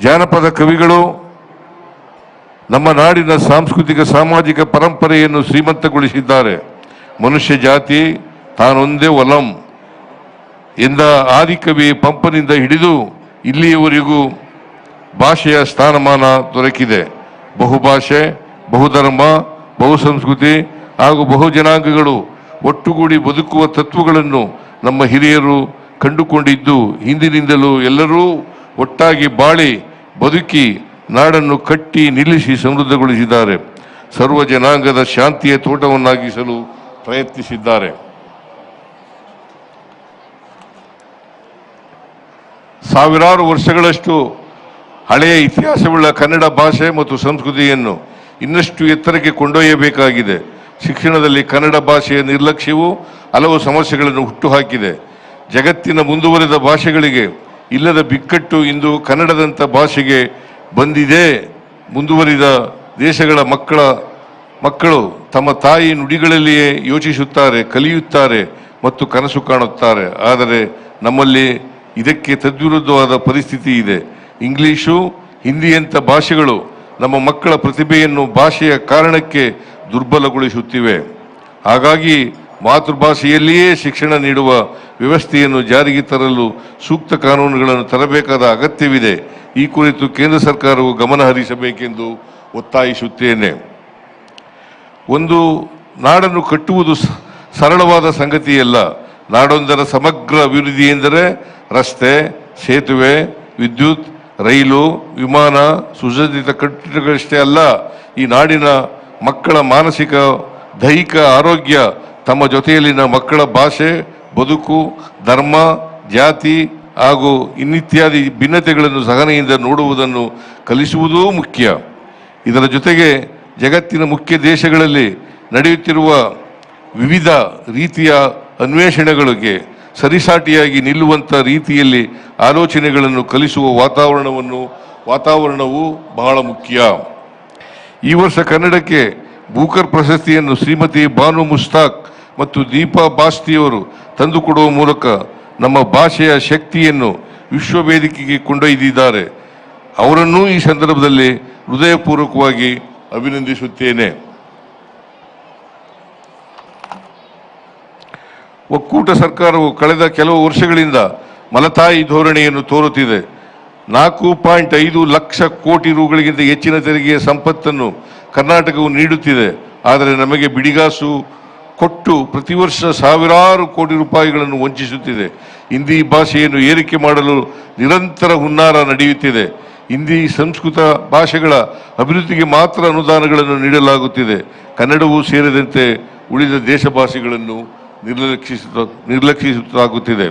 ಜಾನಪದ ಕವಿಗಳು ನಮ್ಮ ನಾಡಿನ ಸಾಂಸ್ಕೃತಿಕ ಸಾಮಾಜಿಕ ಪರಂಪರೆಯನ್ನು ಶ್ರೀಮಂತಗೊಳಿಸಿದ್ದಾರೆ. ಮನುಷ್ಯ ಜಾತಿ, ತಾನೊಂದೇ ಒಲಂ. ಎಂದ ಆದಿಕವಿ ಪಂಪನಿಂದ ಹಿಡಿದು ಇಲ್ಲಿಯವರೆಗೂ ಭಾಷೆಯ ಸ್ಥಾನಮಾನ ದೊರಕಿದೆ. ಬಹುಭಾಷೆ, ಬಹುಧರ್ಮ, ಬಹುಸಂಸ್ಕೃತಿ ಹಾಗೂ ಬಹುಜನಾಂಗಗಳು ಒಟ್ಟುಗೂಡಿ ಬದುಕುವ ತತ್ವಗಳನ್ನು ನಮ್ಮ ಹಿರಿಯರು ಕಂಡುಕೊಂಡಿದ್ದು ಹಿಂದಿನಿಂದಲೂ ಎಲ್ಲರೂ ಒಟ್ಟಾಗಿ ಬಾಳಿ ಬದುಕಿ ನಾಡನ್ನು ಕಟ್ಟಿ ನಿಲ್ಲಿಸಿ ಸಮೃದ್ಧಗೊಳಿಸಿದ್ದಾರೆ. ಸರ್ವ ಜನಾಂಗದ ಶಾಂತಿಯ ತೋಟವನ್ನಾಗಿಸಲು ಪ್ರಯತ್ನಿಸಿದ್ದಾರೆ. ಸಾವಿರಾರು ವರ್ಷಗಳಷ್ಟು ಹಳೆಯ ಇತಿಹಾಸವುಳ್ಳ ಕನ್ನಡ ಭಾಷೆ ಮತ್ತು ಸಂಸ್ಕೃತಿಯನ್ನು ಇನ್ನಷ್ಟು ಎತ್ತರಕ್ಕೆ ಕೊಂಡೊಯ್ಯಬೇಕಾಗಿದೆ. ಶಿಕ್ಷಣದಲ್ಲಿ ಕನ್ನಡ ಭಾಷೆಯ ನಿರ್ಲಕ್ಷ್ಯವು ಹಲವು ಸಮಸ್ಯೆಗಳನ್ನು ಹುಟ್ಟುಹಾಕಿದೆ. ಜಗತ್ತಿನ ಮುಂದುವರೆದ ಭಾಷೆಗಳಿಗೆ ಇಲ್ಲದ ಬಿಕ್ಕಟ್ಟು ಇಂದು ಕನ್ನಡದಂಥ ಭಾಷೆಗೆ ಬಂದಿದೆ. ಮುಂದುವರಿದ ದೇಶಗಳ ಮಕ್ಕಳ, ಮಕ್ಕಳು ತಮ್ಮ ತಾಯಿ ನುಡಿಗಳಲ್ಲಿಯೇ ಯೋಚಿಸುತ್ತಾರೆ, ಕಲಿಯುತ್ತಾರೆ ಮತ್ತು ಕನಸು ಕಾಣುತ್ತಾರೆ. ಆದರೆ ನಮ್ಮಲ್ಲಿ ಇದಕ್ಕೆ ತದ್ವಿರುದ್ಧವಾದ ಪರಿಸ್ಥಿತಿ ಇದೆ. ಇಂಗ್ಲೀಷು ಹಿಂದಿಯಂಥ ಭಾಷೆಗಳು ನಮ್ಮ ಮಕ್ಕಳ ಪ್ರತಿಭೆಯನ್ನು ಭಾಷೆಯ ಕಾರಣಕ್ಕೆ ದುರ್ಬಲಗೊಳಿಸುತ್ತಿವೆ. ಹಾಗಾಗಿ ಮಾತೃಭಾಷೆಯಲ್ಲಿಯೇ ಶಿಕ್ಷಣ ನೀಡುವ ವ್ಯವಸ್ಥೆಯನ್ನು ಜಾರಿಗೆ ತರಲು ಸೂಕ್ತ ಕಾನೂನುಗಳನ್ನು ತರಬೇಕಾದ ಅಗತ್ಯವಿದೆ. ಈ ಕುರಿತು ಕೇಂದ್ರ ಸರ್ಕಾರವು ಗಮನ ಹರಿಸಬೇಕೆಂದು ಒತ್ತಾಯಿಸುತ್ತೇನೆ. ಒಂದು, ನಾಡನ್ನು ಕಟ್ಟುವುದು ಸರಳವಾದ ಸಂಗತಿಯಲ್ಲ. ನಾಡೊಂದರ ಸಮಗ್ರ ಅಭಿವೃದ್ಧಿ ಎಂದರೆ ರಸ್ತೆ, ಸೇತುವೆ, ವಿದ್ಯುತ್, ರೈಲು, ವಿಮಾನ, ಸುಸಜ್ಜಿತ ಕಟ್ಟಡಗಳಷ್ಟೇ ಅಲ್ಲ. ಈ ನಾಡಿನ ಮಕ್ಕಳ ಮಾನಸಿಕ, ದೈಹಿಕ ಆರೋಗ್ಯ ತಮ್ಮ ಜೊತೆಯಲ್ಲಿನ ಮಕ್ಕಳ ಭಾಷೆ, ಬದುಕು, ಧರ್ಮ, ಜಾತಿ ಹಾಗೂ ಇನ್ನಿತ್ಯಾದಿ ಭಿನ್ನತೆಗಳನ್ನು ಸಹನೆಯಿಂದ ನೋಡುವುದನ್ನು ಕಲಿಸುವುದೂ ಮುಖ್ಯ. ಇದರ ಜೊತೆಗೆ ಜಗತ್ತಿನ ಮುಖ್ಯ ದೇಶಗಳಲ್ಲಿ ನಡೆಯುತ್ತಿರುವ ವಿವಿಧ ರೀತಿಯ ಅನ್ವೇಷಣೆಗಳಿಗೆ ಸರಿಸಾಟಿಯಾಗಿ ನಿಲ್ಲುವಂಥ ರೀತಿಯಲ್ಲಿ ಆಲೋಚನೆಗಳನ್ನು ಕಲಿಸುವ ವಾತಾವರಣವನ್ನು, ವಾತಾವರಣವು ಬಹಳ ಮುಖ್ಯ. ಈ ವರ್ಷ ಕನ್ನಡಕ್ಕೆ ಬೂಕರ್ ಪ್ರಶಸ್ತಿಯನ್ನು ಶ್ರೀಮತಿ ಬಾನು ಮುಸ್ತಾಕ್ ಮತ್ತು ದೀಪಾ ಬಾಸ್ತಿಯವರು ತಂದುಕೊಡುವ ಮೂಲಕ ನಮ್ಮ ಭಾಷೆಯ ಶಕ್ತಿಯನ್ನು ವಿಶ್ವ ವೇದಿಕೆಗೆ ಕೊಂಡೊಯ್ದಿದ್ದಾರೆ. ಅವರನ್ನೂ ಈ ಸಂದರ್ಭದಲ್ಲಿ ಹೃದಯಪೂರ್ವಕವಾಗಿ ಅಭಿನಂದಿಸುತ್ತೇನೆ. ಒಕ್ಕೂಟ ಸರ್ಕಾರವು ಕಳೆದ ಕೆಲವು ವರ್ಷಗಳಿಂದ ಮಲತಾಯಿ ಧೋರಣೆಯನ್ನು ತೋರುತ್ತಿದೆ. ನಾಲ್ಕು ಪಾಯಿಂಟ್ ಐದು ಲಕ್ಷ ಕೋಟಿ ರುಗಳಿಗಿಂತ ಹೆಚ್ಚಿನ ತೆರಿಗೆಯ ಸಂಪತ್ತನ್ನು ಕರ್ನಾಟಕವು ನೀಡುತ್ತಿದೆ. ಆದರೆ ನಮಗೆ ಬಿಡಿಗಾಸು ಕೊಟ್ಟು ಪ್ರತಿ ವರ್ಷ ಸಾವಿರಾರು ಕೋಟಿ ರೂಪಾಯಿಗಳನ್ನು ವಂಚಿಸುತ್ತಿದೆ. ಹಿಂದಿ ಭಾಷೆಯನ್ನು ಏರಿಕೆ ಮಾಡಲು ನಿರಂತರ ಹುನ್ನಾರ ನಡೆಯುತ್ತಿದೆ. ಹಿಂದಿ ಸಂಸ್ಕೃತ ಭಾಷೆಗಳ ಅಭಿವೃದ್ಧಿಗೆ ಮಾತ್ರ ಅನುದಾನಗಳನ್ನು ನೀಡಲಾಗುತ್ತಿದೆ. ಕನ್ನಡವೂ ಸೇರಿದಂತೆ ಉಳಿದ ದೇಶ ಭಾಷೆಗಳನ್ನು ನಿರ್ಲಕ್ಷಿಸುತ್ತ ನಿರ್ಲಕ್ಷಿಸಲಾಗುತ್ತಿದೆ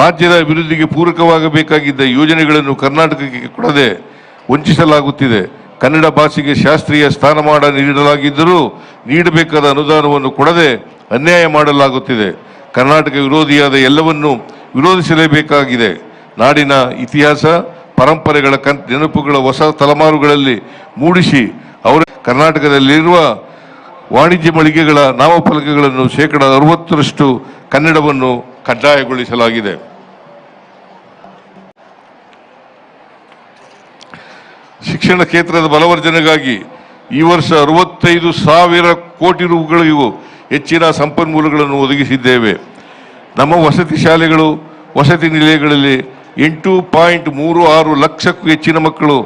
ರಾಜ್ಯದ ಅಭಿವೃದ್ಧಿಗೆ ಪೂರಕವಾಗಬೇಕಾಗಿದ್ದ ಯೋಜನೆಗಳನ್ನು ಕರ್ನಾಟಕಕ್ಕೆ ಕೊಡದೆ ವಂಚಿಸಲಾಗುತ್ತಿದೆ. ಕನ್ನಡ ಭಾಷೆಗೆ ಶಾಸ್ತ್ರೀಯ ಸ್ಥಾನಮಾನ ನೀಡಲಾಗಿದ್ದರೂ ನೀಡಬೇಕಾದ ಅನುದಾನವನ್ನು ಕೊಡದೆ ಅನ್ಯಾಯ ಮಾಡಲಾಗುತ್ತಿದೆ. ಕರ್ನಾಟಕ ವಿರೋಧಿಯಾದ ಎಲ್ಲವನ್ನೂ ವಿರೋಧಿಸಲೇಬೇಕಾಗಿದೆ. ನಾಡಿನ ಇತಿಹಾಸ, ಪರಂಪರೆಗಳ ಕನ್, ನೆನಪುಗಳ ಹೊಸ ತಲೆಮಾರುಗಳಲ್ಲಿ ಮೂಡಿಸಿ ಅವರ ಕರ್ನಾಟಕದಲ್ಲಿರುವ ವಾಣಿಜ್ಯ ಮಳಿಗೆಗಳ ನಾಮಫಲಕಗಳನ್ನು ಶೇಕಡ ಅರವತ್ತರಷ್ಟು ಕನ್ನಡವನ್ನು ಕಡ್ಡಾಯಗೊಳಿಸಲಾಗಿದೆ. ಶಿಕ್ಷಣ ಕ್ಷೇತ್ರದ ಬಲವರ್ಧನೆಗಾಗಿ ಈ ವರ್ಷ ಅರವತ್ತೈದು ಸಾವಿರ ಕೋಟಿ ರೂಗಳಿಗೂ ಹೆಚ್ಚಿನ ಸಂಪನ್ಮೂಲಗಳನ್ನು ಒದಗಿಸಿದ್ದೇವೆ. ನಮ್ಮ ವಸತಿ ಶಾಲೆಗಳು, ವಸತಿ ನಿಲಯಗಳಲ್ಲಿ ಎಂಟು ಪಾಯಿಂಟ್ ಮೂರು ಆರು ಲಕ್ಷಕ್ಕೂ ಹೆಚ್ಚಿನ ಮಕ್ಕಳು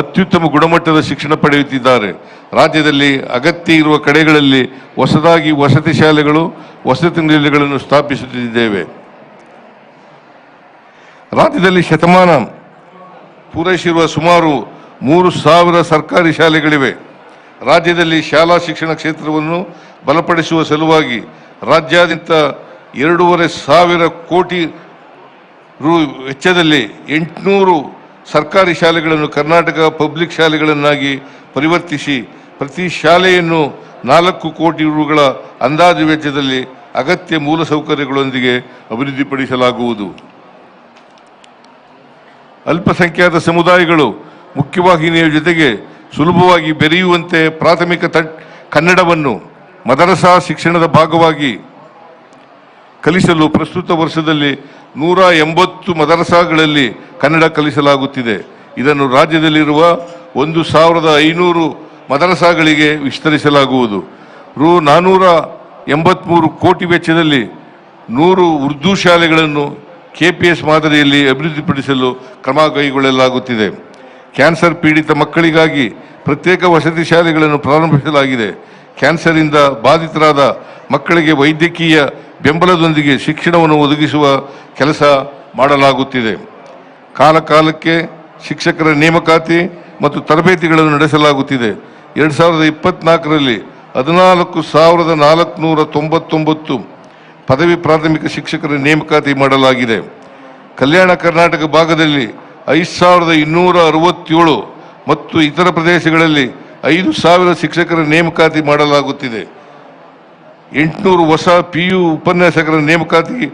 ಅತ್ಯುತ್ತಮ ಗುಣಮಟ್ಟದ ಶಿಕ್ಷಣ ಪಡೆಯುತ್ತಿದ್ದಾರೆ. ರಾಜ್ಯದಲ್ಲಿ ಅಗತ್ಯ ಇರುವ ಕಡೆಗಳಲ್ಲಿ ಹೊಸದಾಗಿ ವಸತಿ ಶಾಲೆಗಳು, ವಸತಿ ನಿಲಯಗಳನ್ನು ಸ್ಥಾಪಿಸುತ್ತಿದ್ದೇವೆ. ರಾಜ್ಯದಲ್ಲಿ ಶತಮಾನ ಪೂರೈಸಿರುವ ಸುಮಾರು ಮೂರು ಸಾವಿರ ಸರ್ಕಾರಿ ಶಾಲೆಗಳಿವೆ. ರಾಜ್ಯದಲ್ಲಿ ಶಾಲಾ ಶಿಕ್ಷಣ ಕ್ಷೇತ್ರವನ್ನು ಬಲಪಡಿಸುವ ಸಲುವಾಗಿ ರಾಜ್ಯಾದ್ಯಂತ ಎರಡೂವರೆ ಸಾವಿರ ಕೋಟಿ ರು ವೆಚ್ಚದಲ್ಲಿ ಎಂಟುನೂರು ಸರ್ಕಾರಿ ಶಾಲೆಗಳನ್ನು ಕರ್ನಾಟಕ ಪಬ್ಲಿಕ್ ಶಾಲೆಗಳನ್ನಾಗಿ ಪರಿವರ್ತಿಸಿ ಪ್ರತಿ ಶಾಲೆಯನ್ನು ನಾಲ್ಕು ಕೋಟಿ ರುಗಳ ಅಂದಾಜು ವೆಚ್ಚದಲ್ಲಿ ಅಗತ್ಯ ಮೂಲಸೌಕರ್ಯಗಳೊಂದಿಗೆ ಅಭಿವೃದ್ಧಿಪಡಿಸಲಾಗುವುದು. ಅಲ್ಪಸಂಖ್ಯಾತ ಸಮುದಾಯಗಳು ಮುಖ್ಯವಾಹಿನಿಯ ಜೊತೆಗೆ ಸುಲಭವಾಗಿ ಬೆರೆಯುವಂತೆ ಪ್ರಾಥಮಿಕ ತ ಕನ್ನಡವನ್ನು ಮದರಸಾ ಶಿಕ್ಷಣದ ಭಾಗವಾಗಿ ಕಲಿಸಲು ಪ್ರಸ್ತುತ ವರ್ಷದಲ್ಲಿ ನೂರ ಎಂಬತ್ತು ಮದರಸಾಗಳಲ್ಲಿ ಕನ್ನಡ ಕಲಿಸಲಾಗುತ್ತಿದೆ. ಇದನ್ನು ರಾಜ್ಯದಲ್ಲಿರುವ ಒಂದು ಸಾವಿರದ ಐನೂರು ಮದರಸಾಗಳಿಗೆ ವಿಸ್ತರಿಸಲಾಗುವುದು. ರು ನಾನ್ನೂರ ಎಂಬತ್ಮೂರು ಕೋಟಿ ವೆಚ್ಚದಲ್ಲಿ ನೂರು ಉರ್ದು ಶಾಲೆಗಳನ್ನು ಕೆ ಪಿ ಎಸ್ ಮಾದರಿಯಲ್ಲಿ ಅಭಿವೃದ್ಧಿಪಡಿಸಲು ಕ್ರಮ ಕೈಗೊಳ್ಳಲಾಗುತ್ತಿದೆ. ಕ್ಯಾನ್ಸರ್ ಪೀಡಿತ ಮಕ್ಕಳಿಗಾಗಿ ಪ್ರತ್ಯೇಕ ವಸತಿ ಶಾಲೆಗಳನ್ನು ಪ್ರಾರಂಭಿಸಲಾಗಿದೆ. ಕ್ಯಾನ್ಸರಿಂದ ಬಾಧಿತರಾದ ಮಕ್ಕಳಿಗೆ ವೈದ್ಯಕೀಯ ಬೆಂಬಲದೊಂದಿಗೆ ಶಿಕ್ಷಣವನ್ನು ಒದಗಿಸುವ ಕೆಲಸ ಮಾಡಲಾಗುತ್ತಿದೆ. ಕಾಲಕಾಲಕ್ಕೆ ಶಿಕ್ಷಕರ ನೇಮಕಾತಿ ಮತ್ತು ತರಬೇತಿಗಳನ್ನು ನಡೆಸಲಾಗುತ್ತಿದೆ. ಎರಡು ಸಾವಿರದ ಇಪ್ಪತ್ನಾಲ್ಕರಲ್ಲಿ ಹದಿನಾಲ್ಕು ಸಾವಿರದ ನಾಲ್ಕುನೂರ ತೊಂಬತ್ತೊಂಬತ್ತು ಪದವಿ ಪ್ರಾಥಮಿಕ ಶಿಕ್ಷಕರ ನೇಮಕಾತಿ ಮಾಡಲಾಗಿದೆ. ಕಲ್ಯಾಣ ಕರ್ನಾಟಕ ಭಾಗದಲ್ಲಿ ಐದು ಸಾವಿರದ ಇನ್ನೂರ ಅರವತ್ತೇಳು ಮತ್ತು ಇತರ ಪ್ರದೇಶಗಳಲ್ಲಿ ಐದು ಸಾವಿರ ಶಿಕ್ಷಕರ ನೇಮಕಾತಿ ಮಾಡಲಾಗುತ್ತಿದೆ. ಎಂಟುನೂರು ಹೊಸ ಪಿ ಯು ಉಪನ್ಯಾಸಕರ ನೇಮಕಾತಿ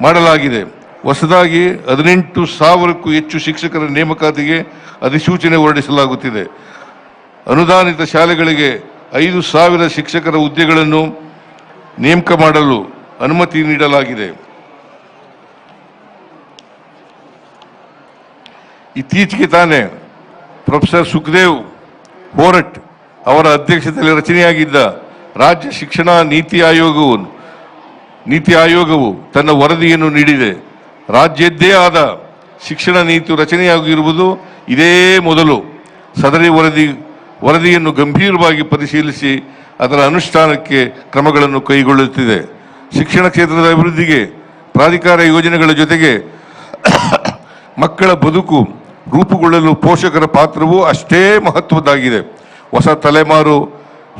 ಮಾಡಲಾಗಿದೆ. ಹೊಸದಾಗಿ ಹದಿನೆಂಟು ಸಾವಿರಕ್ಕೂ ಹೆಚ್ಚು ಶಿಕ್ಷಕರ ನೇಮಕಾತಿಗೆ ಅಧಿಸೂಚನೆ ಹೊರಡಿಸಲಾಗುತ್ತಿದೆ. ಅನುದಾನಿತ ಶಾಲೆಗಳಿಗೆ ಐದು ಸಾವಿರ ಶಿಕ್ಷಕರ ಹುದ್ದೆಗಳನ್ನು ನೇಮಕ ಮಾಡಲು ಅನುಮತಿ ನೀಡಲಾಗಿದೆ. ಇತ್ತೀಚೆಗೆ ತಾನೇ ಪ್ರೊಫೆಸರ್ ಸುಖದೇವ್ ಹೋರಟ್ ಅವರ ಅಧ್ಯಕ್ಷತೆಯಲ್ಲಿ ರಚನೆಯಾಗಿದ್ದ ರಾಜ್ಯ ಶಿಕ್ಷಣ ನೀತಿ ಆಯೋಗವು ನೀತಿ ಆಯೋಗವು ತನ್ನ ವರದಿಯನ್ನು ನೀಡಿದೆ. ರಾಜ್ಯದ್ದೇ ಆದ ಶಿಕ್ಷಣ ನೀತಿ ರಚನೆಯಾಗಿರುವುದು ಇದೇ ಮೊದಲು. ಸದರಿ ವರದಿ, ವರದಿಯನ್ನು ಗಂಭೀರವಾಗಿ ಪರಿಶೀಲಿಸಿ ಅದರ ಅನುಷ್ಠಾನಕ್ಕೆ ಕ್ರಮಗಳನ್ನು ಕೈಗೊಳ್ಳುತ್ತಿದೆ. ಶಿಕ್ಷಣ ಕ್ಷೇತ್ರದ ಅಭಿವೃದ್ಧಿಗೆ ಪ್ರಾಧಿಕಾರ ಯೋಜನೆಗಳ ಜೊತೆಗೆ ಮಕ್ಕಳ ಬದುಕು ರೂಪುಗೊಳ್ಳಲು ಪೋಷಕರ ಪಾತ್ರವೂ ಅಷ್ಟೇ ಮಹತ್ವದ್ದಾಗಿದೆ. ಹೊಸ ತಲೆಮಾರು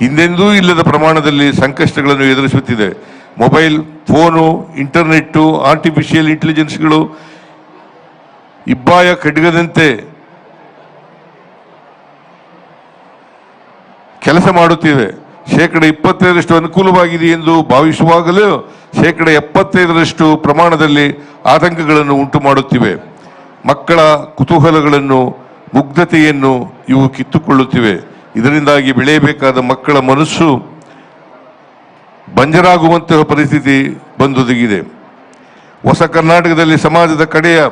ಹಿಂದೆಂದೂ ಇಲ್ಲದ ಪ್ರಮಾಣದಲ್ಲಿ ಸಂಕಷ್ಟಗಳನ್ನು ಎದುರಿಸುತ್ತಿದೆ. ಮೊಬೈಲ್, ಫೋನು, ಇಂಟರ್ನೆಟ್ಟು ಆರ್ಟಿಫಿಷಿಯಲ್ ಇಂಟೆಲಿಜೆನ್ಸ್ಗಳು ಇಬ್ಬಾಯ ಖಡ್ಗದಂತೆ ಕೆಲಸ ಮಾಡುತ್ತಿವೆ. ಶೇಕಡ ಇಪ್ಪತ್ತೈದರಷ್ಟು ಅನುಕೂಲವಾಗಿದೆ ಎಂದು ಭಾವಿಸುವಾಗಲೂ ಶೇಕಡ ಎಪ್ಪತ್ತೈದರಷ್ಟು ಪ್ರಮಾಣದಲ್ಲಿ ಆತಂಕಗಳನ್ನು ಉಂಟು ಮಾಡುತ್ತಿವೆ ಮಕ್ಕಳ ಕುತೂಹಲಗಳನ್ನು, ಮುಗ್ಧತೆಯನ್ನು ಇವು ಕಿತ್ತುಕೊಳ್ಳುತ್ತಿವೆ. ಇದರಿಂದಾಗಿ ಬೆಳೆಯಬೇಕಾದ ಮಕ್ಕಳ ಮನಸ್ಸು ಬಂಜರಾಗುವಂತಹ ಪರಿಸ್ಥಿತಿ ಬಂದೊದಗಿದೆ. ಹೊಸ ಕರ್ನಾಟಕದಲ್ಲಿ ಸಮಾಜದ ಕಡೆಯ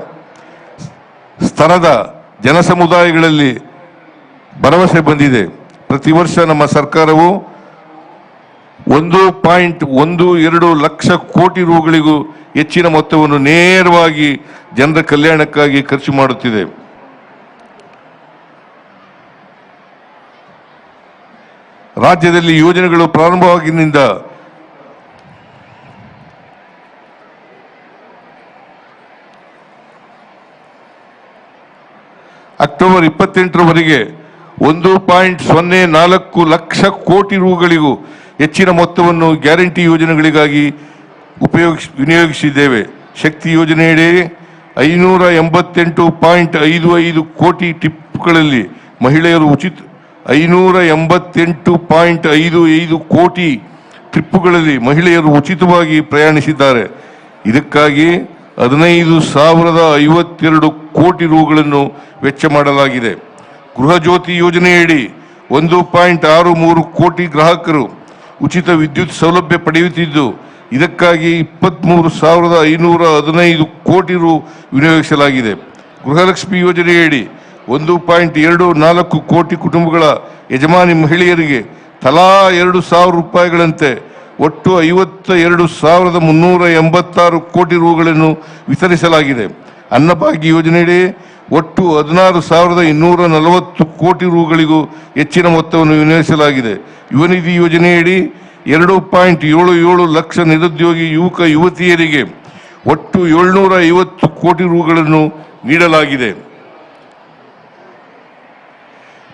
ಸ್ತರದ ಜನಸಮುದಾಯಗಳಲ್ಲಿ ಭರವಸೆ ಬಂದಿದೆ. ಪ್ರತಿ ವರ್ಷ ನಮ್ಮ ಸರ್ಕಾರವು ಒಂದು ಪಾಯಿಂಟ್ ಒಂದು ಎರಡು ಲಕ್ಷ ಕೋಟಿ ರೂಗಳಿಗೂ ಹೆಚ್ಚಿನ ಮೊತ್ತವನ್ನು ನೇರವಾಗಿ ಜನರ ಕಲ್ಯಾಣಕ್ಕಾಗಿ ಖರ್ಚು ಮಾಡುತ್ತಿದೆ. ರಾಜ್ಯದಲ್ಲಿ ಯೋಜನೆಗಳು ಪ್ರಾರಂಭವಾಗಿನಿಂದ ಅಕ್ಟೋಬರ್ ಇಪ್ಪತ್ತೆಂಟರವರೆಗೆ ಒಂದು ಪಾಯಿಂಟ್ ಸೊನ್ನೆ ನಾಲ್ಕು ಲಕ್ಷ ಕೋಟಿ ರೂಗಳಿಗೂ ಹೆಚ್ಚಿನ ಮೊತ್ತವನ್ನು ಗ್ಯಾರಂಟಿ ಯೋಜನೆಗಳಿಗಾಗಿ ಉಪಯೋಗಿಸಿ, ವಿನಿಯೋಗಿಸಿದ್ದೇವೆ. ಶಕ್ತಿ ಯೋಜನೆಯಡಿ ಐನೂರ ಎಂಬತ್ತೆಂಟು ಪಾಯಿಂಟ್ ಐದು ಐದು ಕೋಟಿ ಟಿಪ್ಗಳಲ್ಲಿ ಮಹಿಳೆಯರು ಉಚಿತ ಐನೂರ ಎಂಬತ್ತೆಂಟು ಪಾಯಿಂಟ್ ಐದು ಐದು ಕೋಟಿ ಟ್ರಿಪ್ಪುಗಳಲ್ಲಿ ಮಹಿಳೆಯರು ಉಚಿತವಾಗಿ ಪ್ರಯಾಣಿಸಿದ್ದಾರೆ. ಇದಕ್ಕಾಗಿ ಹದಿನೈದು ಸಾವಿರದ ಐವತ್ತೆರಡು ಕೋಟಿ ರೂಗಳನ್ನು ವೆಚ್ಚ ಮಾಡಲಾಗಿದೆ. ಗೃಹ ಜ್ಯೋತಿ ಯೋಜನೆಯಡಿ ಒಂದು ಪಾಯಿಂಟ್ ಆರು ಮೂರು ಕೋಟಿ ಗ್ರಾಹಕರು ಉಚಿತ ವಿದ್ಯುತ್ ಸೌಲಭ್ಯ ಪಡೆಯುತ್ತಿದ್ದು, ಇದಕ್ಕಾಗಿ ಇಪ್ಪತ್ತ್ಮೂರು ಸಾವಿರದ ಐನೂರ ಹದಿನೈದು ಕೋಟಿ ರು ವಿನಿಯೋಗಿಸಲಾಗಿದೆ. ಗೃಹಲಕ್ಷ್ಮಿ ಯೋಜನೆಯಡಿ ಒಂದು ಪಾಯಿಂಟ್ ಎರಡು ನಾಲ್ಕು ಕೋಟಿ ಕುಟುಂಬಗಳ ಯಜಮಾನಿ ಮಹಿಳೆಯರಿಗೆ ತಲಾ ಎರಡು ಸಾವಿರ ರೂಪಾಯಿಗಳಂತೆ ಒಟ್ಟು ಐವತ್ತ ಎರಡು ಸಾವಿರದ ಮುನ್ನೂರ ಎಂಬತ್ತಾರು ಕೋಟಿ ರೂಗಳನ್ನು ವಿತರಿಸಲಾಗಿದೆ. ಅನ್ನಭಾಗ್ಯ ಯೋಜನೆಯಡಿ ಒಟ್ಟು ಹದಿನಾರು ಸಾವಿರದ ಇನ್ನೂರ ನಲವತ್ತು ಕೋಟಿ ರೂಗಳಿಗೂ ಹೆಚ್ಚಿನ ಮೊತ್ತವನ್ನು ವಿನಿಯೋಗಿಸಲಾಗಿದೆ. ಯುವ ನಿಧಿ ಯೋಜನೆಯಡಿ ಎರಡು ಪಾಯಿಂಟ್ ಏಳು ಏಳು ಲಕ್ಷ ನಿರುದ್ಯೋಗಿ ಯುವಕ ಯುವತಿಯರಿಗೆ ಒಟ್ಟು ಏಳ್ನೂರ ಐವತ್ತು ಕೋಟಿ ರೂಗಳನ್ನು ನೀಡಲಾಗಿದೆ.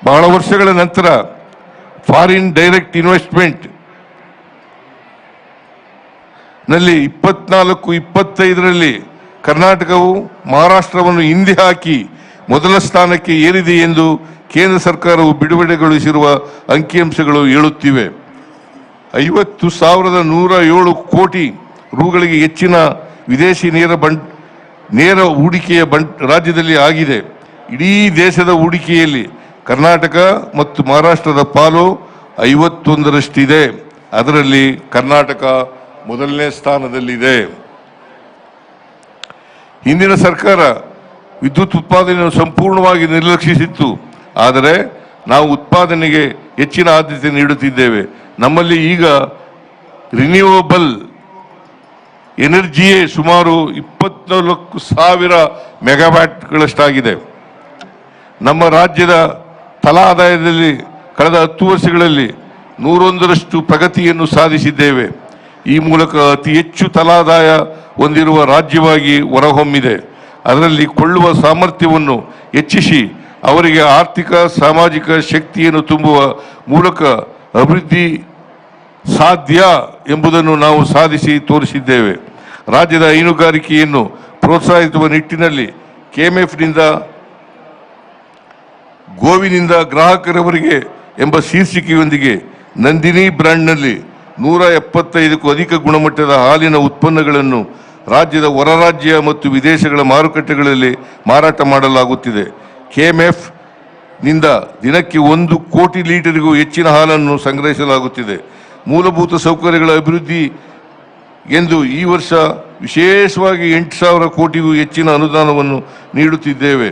ಬಹಳ ವರ್ಷಗಳ ನಂತರ ಫಾರಿನ್ ಡೈರೆಕ್ಟ್ ಇನ್ವೆಸ್ಟ್ಮೆಂಟ್ನಲ್ಲಿ ಇಪ್ಪತ್ನಾಲ್ಕು, ಇಪ್ಪತ್ತೈದರಲ್ಲಿ ಕರ್ನಾಟಕವು ಮಹಾರಾಷ್ಟ್ರವನ್ನು ಹಿಂದೆ ಹಾಕಿ ಮೊದಲ ಸ್ಥಾನಕ್ಕೆ ಏರಿದೆ ಎಂದು ಕೇಂದ್ರ ಸರ್ಕಾರವು ಬಿಡುಗಡೆಗೊಳಿಸಿರುವ ಅಂಕಿಅಂಶಗಳು ಹೇಳುತ್ತಿವೆ. ಐವತ್ತು ಸಾವಿರದ ನೂರ ಏಳು ಕೋಟಿ ರೂಗಳಿಗೆ ಹೆಚ್ಚಿನ ವಿದೇಶಿ ನೇರ ಬಂಟ್ ನೇರ ಹೂಡಿಕೆಯ ಬಂಟ್ ರಾಜ್ಯದಲ್ಲಿ ಆಗಿದೆ. ಇಡೀ ದೇಶದ ಹೂಡಿಕೆಯಲ್ಲಿ ಕರ್ನಾಟಕ ಮತ್ತು ಮಹಾರಾಷ್ಟ್ರದ ಪಾಲು ಐವತ್ತೊಂದರಷ್ಟಿದೆ. ಅದರಲ್ಲಿ ಕರ್ನಾಟಕ ಮೊದಲನೇ ಸ್ಥಾನದಲ್ಲಿದೆ. ಹಿಂದಿನ ಸರ್ಕಾರ ವಿದ್ಯುತ್ ಉತ್ಪಾದನೆಯನ್ನು ಸಂಪೂರ್ಣವಾಗಿ ನಿರ್ಲಕ್ಷಿಸಿತ್ತು. ಆದರೆ ನಾವು ಉತ್ಪಾದನೆಗೆ ಹೆಚ್ಚಿನ ಆದ್ಯತೆ ನೀಡುತ್ತಿದ್ದೇವೆ. ನಮ್ಮಲ್ಲಿ ಈಗ ರಿನ್ಯೂವಬಲ್ ಎನರ್ಜಿಯೇ ಸುಮಾರು ಇಪ್ಪತ್ನಾಲ್ಕು ಸಾವಿರ ಮೆಗಾವ್ಯಾಟ್ಗಳಷ್ಟಾಗಿದೆ. ನಮ್ಮ ರಾಜ್ಯದ ತಲಾ ಆದಾಯದಲ್ಲಿ ಕಳೆದ ಹತ್ತು ವರ್ಷಗಳಲ್ಲಿ ನೂರೊಂದರಷ್ಟು ಪ್ರಗತಿಯನ್ನು ಸಾಧಿಸಿದ್ದೇವೆ. ಈ ಮೂಲಕ ಅತಿ ಹೆಚ್ಚು ತಲಾದಾಯ ಹೊಂದಿರುವ ರಾಜ್ಯವಾಗಿ ಹೊರಹೊಮ್ಮಿದೆ. ಅದರಲ್ಲಿ ಕೊಳ್ಳುವ ಸಾಮರ್ಥ್ಯವನ್ನು ಹೆಚ್ಚಿಸಿ ಅವರಿಗೆ ಆರ್ಥಿಕ, ಸಾಮಾಜಿಕ ಶಕ್ತಿಯನ್ನು ತುಂಬುವ ಮೂಲಕ ಅಭಿವೃದ್ಧಿ ಸಾಧ್ಯ ಎಂಬುದನ್ನು ನಾವು ಸಾಧಿಸಿ ತೋರಿಸಿದ್ದೇವೆ. ರಾಜ್ಯದ ಹೈನುಗಾರಿಕೆಯನ್ನು ಪ್ರೋತ್ಸಾಹಿಸುವ ನಿಟ್ಟಿನಲ್ಲಿ ಕೆಎಂಎಫ್ನಿಂದ, ಗೋವಿನಿಂದ ಗ್ರಾಹಕರವರಿಗೆ ಎಂಬ ಶೀರ್ಷಿಕೆಯೊಂದಿಗೆ ನಂದಿನಿ ಬ್ರ್ಯಾಂಡ್ನಲ್ಲಿ ನೂರ ಎಪ್ಪತ್ತೈದಕ್ಕೂ ಅಧಿಕ ಗುಣಮಟ್ಟದ ಹಾಲಿನ ಉತ್ಪನ್ನಗಳನ್ನು ರಾಜ್ಯದ ಹೊರರಾಜ್ಯ ಮತ್ತು ವಿದೇಶಗಳ ಮಾರುಕಟ್ಟೆಗಳಲ್ಲಿ ಮಾರಾಟ ಮಾಡಲಾಗುತ್ತಿದೆ. ಕೆಎಂಎಫ್ನಿಂದ ದಿನಕ್ಕೆ ಒಂದು ಕೋಟಿ ಲೀಟರ್ಗೂ ಹೆಚ್ಚಿನ ಹಾಲನ್ನು ಸಂಗ್ರಹಿಸಲಾಗುತ್ತಿದೆ. ಮೂಲಭೂತ ಸೌಕರ್ಯಗಳ ಅಭಿವೃದ್ಧಿ ಎಂದು ಈ ವರ್ಷ ವಿಶೇಷವಾಗಿ ಎಂಟು ಸಾವಿರ ಕೋಟಿಗೂ ಹೆಚ್ಚಿನ ಅನುದಾನವನ್ನು ನೀಡುತ್ತಿದ್ದೇವೆ.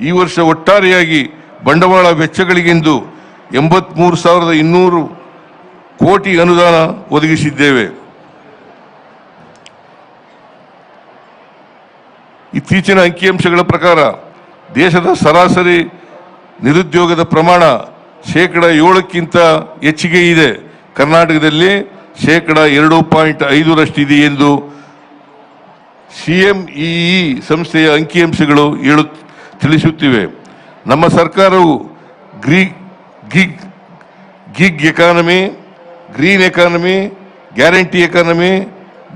ಈ ವರ್ಷ ಒಟ್ಟಾರೆಯಾಗಿ ಬಂಡವಾಳ ವೆಚ್ಚಗಳಿಗೆಂದು ಎಂಬತ್ಮೂರು ಸಾವಿರದ ಇನ್ನೂರು ಕೋಟಿ ಅನುದಾನ ಒದಗಿಸಿದ್ದೇವೆ. ಇತ್ತೀಚಿನ ಅಂಕಿಅಂಶಗಳ ಪ್ರಕಾರ ದೇಶದ ಸರಾಸರಿ ನಿರುದ್ಯೋಗದ ಪ್ರಮಾಣ ಶೇಕಡ ಏಳಕ್ಕಿಂತ ಹೆಚ್ಚಿಗೆ ಇದೆ. ಕರ್ನಾಟಕದಲ್ಲಿ ಶೇಕಡ ಎರಡು ಪಾಯಿಂಟ್ ಐದರಷ್ಟಿದೆ ಎಂದು ಸಿಎಂಇಇ ಸಂಸ್ಥೆಯ ಅಂಕಿಅಂಶಗಳು ಹೇಳು ತಿಳಿಸುತ್ತಿವೆ. ನಮ್ಮ ಸರ್ಕಾರವು green gig gig economy green economy guarantee economy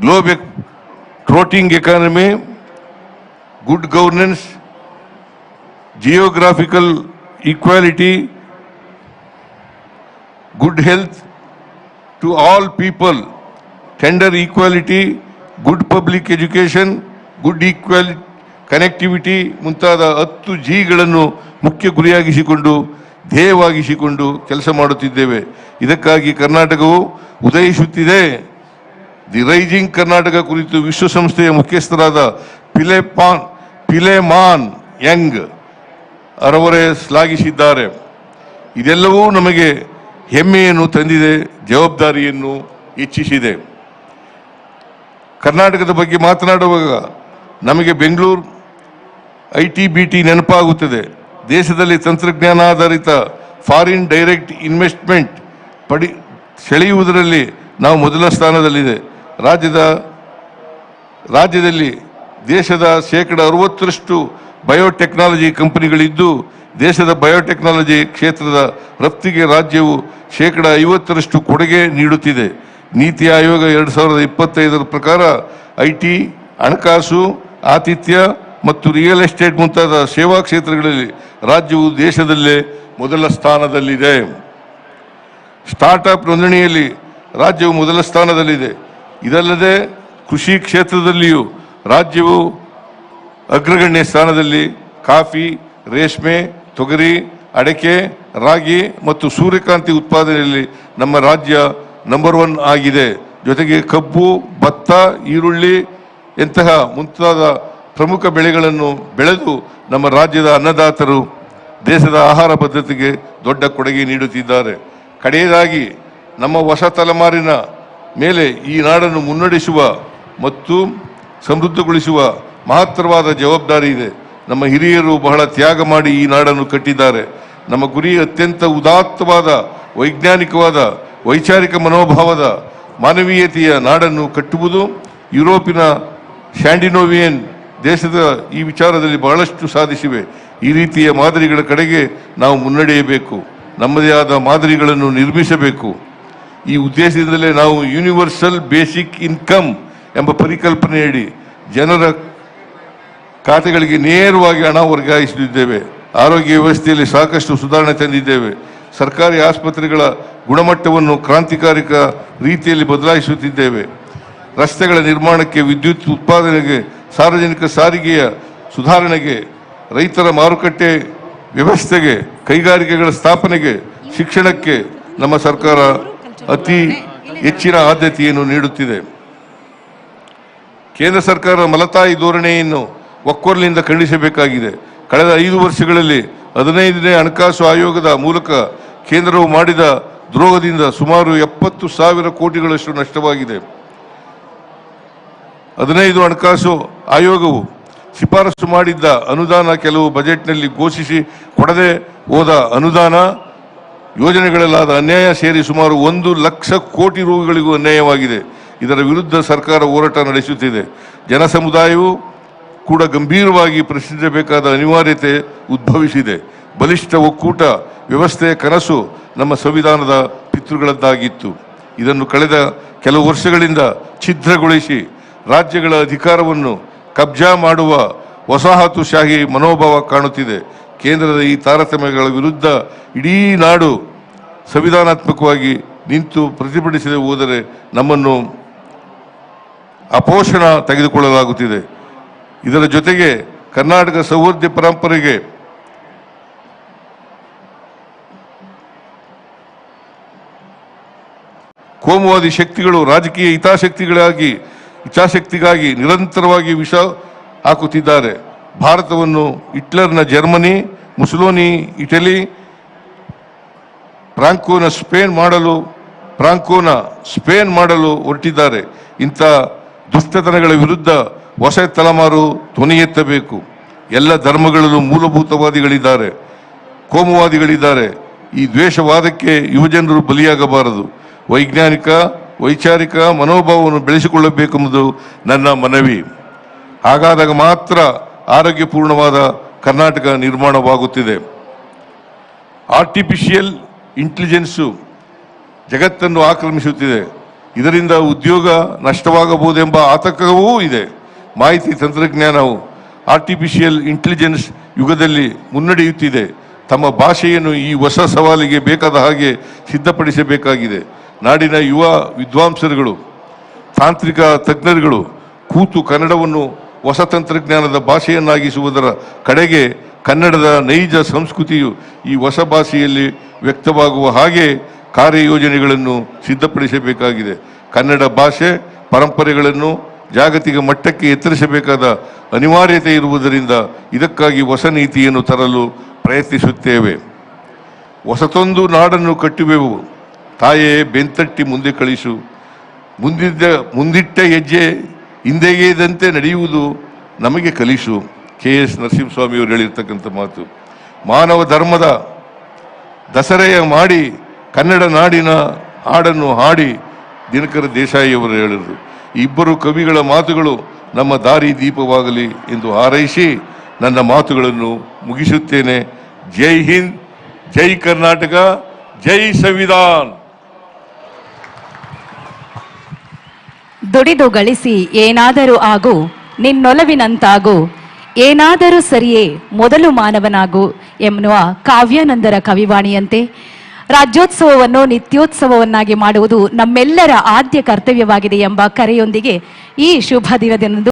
globe trotting economy good governance geographical equality good health to all people tender equality good public education good equally connectivity ಮುಂತಾದ ಹತ್ತು ಜಿಗಳನ್ನು ಮುಖ್ಯ ಗುರಿಯಾಗಿಸಿಕೊಂಡು ಧ್ಯೇಯವಾಗಿಸಿಕೊಂಡು ಕೆಲಸ ಮಾಡುತ್ತಿದ್ದೇವೆ. ಇದಕ್ಕಾಗಿ ಕರ್ನಾಟಕವು ಉದಯಿಸುತ್ತಿದೆ. ದಿ ರೈಜಿಂಗ್ ಕರ್ನಾಟಕ ಕುರಿತು ವಿಶ್ವಸಂಸ್ಥೆಯ ಮುಖ್ಯಸ್ಥರಾದ ಪಿಲೆಪಾನ್ ಪಿಲೆಮಾನ್ ಯಂಗ್ ಅವರವರೇ ಶ್ಲಾಘಿಸಿದ್ದಾರೆ. ಇದೆಲ್ಲವೂ ನಮಗೆ ಹೆಮ್ಮೆಯನ್ನು ತಂದಿದೆ, ಜವಾಬ್ದಾರಿಯನ್ನು ಹೆಚ್ಚಿಸಿದೆ. ಕರ್ನಾಟಕದ ಬಗ್ಗೆ ಮಾತನಾಡುವಾಗ ನಮಗೆ Bengaluru I T B T ನೆನಪಾಗುತ್ತದೆ. ದೇಶದಲ್ಲಿ ತಂತ್ರಜ್ಞಾನಾಧಾರಿತ ಫಾರಿನ್ ಡೈರೆಕ್ಟ್ ಇನ್ವೆಸ್ಟ್ಮೆಂಟ್ ಪಡಿ, ಸೆಳೆಯುವುದರಲ್ಲಿ ನಾವು ಮೊದಲ ಸ್ಥಾನದಲ್ಲಿದೆ. ರಾಜ್ಯದ, ರಾಜ್ಯದಲ್ಲಿ ದೇಶದ ಶೇಕಡ ಅರವತ್ತರಷ್ಟು ಬಯೋಟೆಕ್ನಾಲಜಿ ಕಂಪನಿಗಳಿದ್ದು, ದೇಶದ ಬಯೋಟೆಕ್ನಾಲಜಿ ಕ್ಷೇತ್ರದ ರಫ್ತಿಗೆ ರಾಜ್ಯವು ಶೇಕಡ ಐವತ್ತರಷ್ಟು ಕೊಡುಗೆ ನೀಡುತ್ತಿದೆ. ನೀತಿ ಆಯೋಗ ಎರಡು ಸಾವಿರದ ಇಪ್ಪತ್ತೈದರ ಪ್ರಕಾರ ಐ ಟಿ ಹಣಕಾಸು, ಆತಿಥ್ಯ ಮತ್ತು ರಿಯಲ್ ಎಸ್ಟೇಟ್ ಮುಂತಾದ ಸೇವಾ ಕ್ಷೇತ್ರಗಳಲ್ಲಿ ರಾಜ್ಯವು ದೇಶದಲ್ಲೇ ಮೊದಲ ಸ್ಥಾನದಲ್ಲಿದೆ. ಸ್ಟಾರ್ಟ್ಅಪ್ ನೋಂದಣಿಯಲ್ಲಿ ರಾಜ್ಯವು ಮೊದಲ ಸ್ಥಾನದಲ್ಲಿದೆ. ಇದಲ್ಲದೆ ಕೃಷಿ ಕ್ಷೇತ್ರದಲ್ಲಿಯೂ ರಾಜ್ಯವು ಅಗ್ರಗಣ್ಯ ಸ್ಥಾನದಲ್ಲಿ ಕಾಫಿ, ರೇಷ್ಮೆ, ತೊಗರಿ, ಅಡಕೆ, ರಾಗಿ ಮತ್ತು ಸೂರ್ಯಕಾಂತಿ ಉತ್ಪಾದನೆಯಲ್ಲಿ ನಮ್ಮ ರಾಜ್ಯ ನಂಬರ್ ಒನ್ ಆಗಿದೆ. ಜೊತೆಗೆ ಕಬ್ಬು, ಭತ್ತ, ಈರುಳ್ಳಿ ಇಂತಹ ಮುಂತಾದ ಪ್ರಮುಖ ಬೆಳೆಗಳನ್ನು ಬೆಳೆದು ನಮ್ಮ ರಾಜ್ಯದ ಅನ್ನದಾತರು ದೇಶದ ಆಹಾರ ಪದ್ಧತಿಗೆ ದೊಡ್ಡ ಕೊಡುಗೆ ನೀಡುತ್ತಿದ್ದಾರೆ. ಕಡೆಯದಾಗಿ ನಮ್ಮ ಹೊಸ ತಲೆಮಾರಿನ ಮೇಲೆ ಈ ನಾಡನ್ನು ಮುನ್ನಡೆಸುವ ಮತ್ತು ಸಮೃದ್ಧಗೊಳಿಸುವ ಮಹತ್ತರವಾದ ಜವಾಬ್ದಾರಿ ಇದೆ. ನಮ್ಮ ಹಿರಿಯರು ಬಹಳ ತ್ಯಾಗ ಮಾಡಿ ಈ ನಾಡನ್ನು ಕಟ್ಟಿದ್ದಾರೆ. ನಮ್ಮ ಗುರಿ ಅತ್ಯಂತ ಉದಾತ್ತವಾದ, ವೈಜ್ಞಾನಿಕವಾದ, ವೈಚಾರಿಕ ಮನೋಭಾವದ, ಮಾನವೀಯತೆಯ ನಾಡನ್ನು ಕಟ್ಟುವುದು ಯುರೋಪಿನ ಸ್ಯಾಂಡಿನೋವಿಯನ್ ದೇಶದ ಈ ವಿಚಾರದಲ್ಲಿ ಬಹಳಷ್ಟು ಸಾಧಿಸಿವೆ. ಈ ರೀತಿಯ ಮಾದರಿಗಳ ಕಡೆಗೆ ನಾವು ಮುನ್ನಡೆಯಬೇಕು. ನಮ್ಮದೇ ಆದ ಮಾದರಿಗಳನ್ನು ನಿರ್ಮಿಸಬೇಕು. ಈ ಉದ್ದೇಶದಿಂದಲೇ ನಾವು ಯೂನಿವರ್ಸಲ್ ಬೇಸಿಕ್ ಇನ್ಕಮ್ ಎಂಬ ಪರಿಕಲ್ಪನೆಯಡಿ ಜನರ ಖಾತೆಗಳಿಗೆ ನೇರವಾಗಿ ಹಣ ವರ್ಗಾಯಿಸುತ್ತಿದ್ದೇವೆ ಆರೋಗ್ಯ ವ್ಯವಸ್ಥೆಯಲ್ಲಿ ಸಾಕಷ್ಟು ಸುಧಾರಣೆ ತಂದಿದ್ದೇವೆ. ಸರ್ಕಾರಿ ಆಸ್ಪತ್ರೆಗಳ ಗುಣಮಟ್ಟವನ್ನು ಕ್ರಾಂತಿಕಾರಿಕ ರೀತಿಯಲ್ಲಿ ಬದಲಾಯಿಸುತ್ತಿದ್ದೇವೆ. ರಸ್ತೆಗಳ ನಿರ್ಮಾಣಕ್ಕೆ ವಿದ್ಯುತ್ ಉತ್ಪಾದನೆಗೆ ಸಾರ್ವಜನಿಕ ಸಾರಿಗೆಯ ಸುಧಾರಣೆಗೆ, ರೈತರ ಮಾರುಕಟ್ಟೆ ವ್ಯವಸ್ಥೆಗೆ, ಕೈಗಾರಿಕೆಗಳ ಸ್ಥಾಪನೆಗೆ, ಶಿಕ್ಷಣಕ್ಕೆ ನಮ್ಮ ಸರ್ಕಾರ ಅತಿ ಹೆಚ್ಚಿನ ಆದ್ಯತೆಯನ್ನು ನೀಡುತ್ತಿದೆ. ಕೇಂದ್ರ ಸರ್ಕಾರ ಮಲತಾಯಿ ಧೋರಣೆಯನ್ನು ಒಕ್ಕೊರ್ಲಿಂದ ಖಂಡಿಸಬೇಕಾಗಿದೆ. ಕಳೆದ ಐದು ವರ್ಷಗಳಲ್ಲಿ ಹದಿನೈದನೇ ಹಣಕಾಸು ಆಯೋಗದ ಮೂಲಕ ಕೇಂದ್ರವು ಮಾಡಿದ ದ್ರೋಹದಿಂದ ಸುಮಾರು ಎಪ್ಪತ್ತು ಸಾವಿರ ಕೋಟಿಗಳಷ್ಟು ನಷ್ಟವಾಗಿದೆ. ಹದಿನೈದು ಹಣಕಾಸು ಆಯೋಗವು ಶಿಫಾರಸು ಮಾಡಿದ್ದ ಅನುದಾನ ಕೆಲವು ಬಜೆಟ್ನಲ್ಲಿ ಘೋಷಿಸಿ ಕೊಡದೆ ಹೋದ ಅನುದಾನ ಯೋಜನೆಗಳಲ್ಲಾದ ಅನ್ಯಾಯ ಸೇರಿ ಸುಮಾರು ಒಂದು ಲಕ್ಷ ಕೋಟಿ ರೂಗಳಿಗೂ ಅನ್ಯಾಯವಾಗಿದೆ. ಇದರ ವಿರುದ್ಧ ಸರ್ಕಾರ ಹೋರಾಟ ನಡೆಸುತ್ತಿದೆ. ಜನ ಸಮುದಾಯವು ಕೂಡ ಗಂಭೀರವಾಗಿ ಪ್ರಶ್ನಿಸಬೇಕಾದ ಅನಿವಾರ್ಯತೆ ಉದ್ಭವಿಸಿದೆ. ಬಲಿಷ್ಠ ಒಕ್ಕೂಟ ವ್ಯವಸ್ಥೆಯ ಕನಸು ನಮ್ಮ ಸಂವಿಧಾನದ ಪಿತೃಗಳದ್ದಾಗಿತ್ತು. ಇದನ್ನು ಕಳೆದ ಕೆಲವು ವರ್ಷಗಳಿಂದ ಛಿದ್ರಗೊಳಿಸಿ ರಾಜ್ಯಗಳ ಅಧಿಕಾರವನ್ನು ಕಬ್ಜಾ ಮಾಡುವ ವಸಾಹತುಶಾಹಿ ಮನೋಭಾವ ಕಾಣುತ್ತಿದೆ. ಕೇಂದ್ರದ ಈ ತಾರತಮ್ಯಗಳ ವಿರುದ್ಧ ಇಡೀ ನಾಡು ಸಂವಿಧಾನಾತ್ಮಕವಾಗಿ ನಿಂತು ಪ್ರತಿಭಟಿಸದೆ ಹೋದರೆ ನಮ್ಮನ್ನು ಅಪೋಷಣ ತೆಗೆದುಕೊಳ್ಳಲಾಗುತ್ತಿದೆ. ಇದರ ಜೊತೆಗೆ ಕರ್ನಾಟಕ ಸೌಹಾರ್ದ ಪರಂಪರೆಗೆ ಕೋಮುವಾದಿ ಶಕ್ತಿಗಳು ರಾಜಕೀಯ ಹಿತಾಸಕ್ತಿಗಳಾಗಿ ಹಿತಾಸಕ್ತಿಗಾಗಿ ನಿರಂತರವಾಗಿ ವಿಷ ಹಾಕುತ್ತಿದ್ದಾರೆ. ಭಾರತವನ್ನು ಹಿಟ್ಲರ್ನ ಜರ್ಮನಿ, ಮುಸ್ಲೋನಿ, ಇಟಲಿ, ಫ್ರಾಂಕೋನ ಸ್ಪೇನ್ ಮಾಡಲು, ಫ್ರಾಂಕೋನ ಸ್ಪೇನ್ ಮಾಡಲು ಹೊರಟಿದ್ದಾರೆ. ಇಂಥ ದುಷ್ಟತನಗಳ ವಿರುದ್ಧ ಹೊಸ ತಲೆಮಾರು ಧ್ವನಿ ಎತ್ತಬೇಕು. ಎಲ್ಲ ಧರ್ಮಗಳಲ್ಲೂ ಮೂಲಭೂತವಾದಿಗಳಿದ್ದಾರೆ. ಕೋಮುವಾದಿಗಳಿದ್ದಾರೆ. ಈ ದ್ವೇಷವಾದಕ್ಕೆ ಯುವಜನರು ಬಲಿಯಾಗಬಾರದು. ವೈಜ್ಞಾನಿಕ ವೈಚಾರಿಕ ಮನೋಭಾವವನ್ನು ಬೆಳೆಸಿಕೊಳ್ಳಬೇಕೆಂಬುದು ನನ್ನ ಮನವಿ. ಹಾಗಾದಾಗ ಮಾತ್ರ ಆರೋಗ್ಯಪೂರ್ಣವಾದ ಕರ್ನಾಟಕ ನಿರ್ಮಾಣವಾಗುತ್ತಿದೆ. ಆರ್ಟಿಫಿಷಿಯಲ್ ಇಂಟೆಲಿಜೆನ್ಸು ಜಗತ್ತನ್ನು ಆಕ್ರಮಿಸುತ್ತಿದೆ. ಇದರಿಂದ ಉದ್ಯೋಗ ನಷ್ಟವಾಗಬಹುದೆಂಬ ಆತಂಕವೂ ಇದೆ. ಮಾಹಿತಿ ತಂತ್ರಜ್ಞಾನವು ಆರ್ಟಿಫಿಷಿಯಲ್ ಇಂಟೆಲಿಜೆನ್ಸ್ ಯುಗದಲ್ಲಿ ಮುನ್ನಡೆಯುತ್ತಿದೆ. ತಮ್ಮ ಭಾಷೆಯನ್ನು ಈ ಹೊಸ ಸವಾಲಿಗೆ ಬೇಕಾದ ಹಾಗೆ ಸಿದ್ಧಪಡಿಸಬೇಕಾಗಿದೆ. ನಾಡಿನ ಯುವ ವಿದ್ವಾಂಸರುಗಳು, ತಾಂತ್ರಿಕ ತಜ್ಞರುಗಳು ಕೂತು ಕನ್ನಡವನ್ನು ಹೊಸ ತಂತ್ರಜ್ಞಾನದ ಭಾಷೆಯನ್ನಾಗಿಸುವುದರ ಕಡೆಗೆ ಕನ್ನಡದ ನೈಜ ಸಂಸ್ಕೃತಿಯು ಈ ಹೊಸ ಭಾಷೆಯಲ್ಲಿ ವ್ಯಕ್ತವಾಗುವ ಹಾಗೆ ಕಾರ್ಯಯೋಜನೆಗಳನ್ನು ಸಿದ್ಧಪಡಿಸಬೇಕಾಗಿದೆ. ಕನ್ನಡ ಭಾಷೆ ಪರಂಪರೆಗಳನ್ನು ಜಾಗತಿಕ ಮಟ್ಟಕ್ಕೆ ಎತ್ತರಿಸಬೇಕಾದ ಅನಿವಾರ್ಯತೆ ಇರುವುದರಿಂದ ಇದಕ್ಕಾಗಿ ಹೊಸ ನೀತಿಯನ್ನು ತರಲು ಪ್ರಯತ್ನಿಸುತ್ತೇವೆ. ಹೊಸತೊಂದು ನಾಡನ್ನು ಕಟ್ಟುವೆವು. ತಾಯೇ ಬೆಂತಟ್ಟಿ ಮುಂದೆ ಕಳಿಸು. ಮುಂದಿದ್ದ, ಮುಂದಿಟ್ಟ ಹೆಜ್ಜೆ ಹಿಂದೆಗೆಯದಂತೆ ನಡೆಯುವುದು ನಮಗೆ ಕಲಿಸು. ಕೆ ಎಸ್ ನರಸಿಂಹಸ್ವಾಮಿಯವರು ಹೇಳಿರ್ತಕ್ಕಂಥ ಮಾತು. ಮಾನವ ಧರ್ಮದ ದಸರೆಯ ಮಾಡಿ ಕನ್ನಡ ನಾಡಿನ ಹಾಡನ್ನು ಹಾಡಿ ದಿನಕರ ದೇಸಾಯಿಯವರು ಹೇಳಿದರು. ಇಬ್ಬರು ಕವಿಗಳ ಮಾತುಗಳು ನಮ್ಮ ದಾರಿ ದೀಪವಾಗಲಿ ಎಂದು ಹಾರೈಸಿ ನನ್ನ ಮಾತುಗಳನ್ನು ಮುಗಿಸುತ್ತೇನೆ. ಜೈ ಹಿಂದ್, ಜೈ ಕರ್ನಾಟಕ, ಜೈ ಸಂವಿಧಾನ್. ದುಡಿದು ಗಳಿಸಿ, ಏನಾದರೂ ಆಗು, ನಿನ್ನೊಲವಿನಂತಾಗು. ಏನಾದರೂ ಸರಿಯೇ, ಮೊದಲು ಮಾನವನಾಗು ಎನ್ನುವ ಕಾವ್ಯಾನಂದರ ಕವಿವಾಣಿಯಂತೆ. ರಾಜ್ಯೋತ್ಸವವನ್ನು ನಿತ್ಯೋತ್ಸವವನ್ನಾಗಿ ಮಾಡುವುದು ನಮ್ಮೆಲ್ಲರ ಆದ್ಯ ಕರ್ತವ್ಯವಾಗಿದೆ ಎಂಬ ಕರೆಯೊಂದಿಗೆ ಈ ಶುಭ ದಿನದಂದು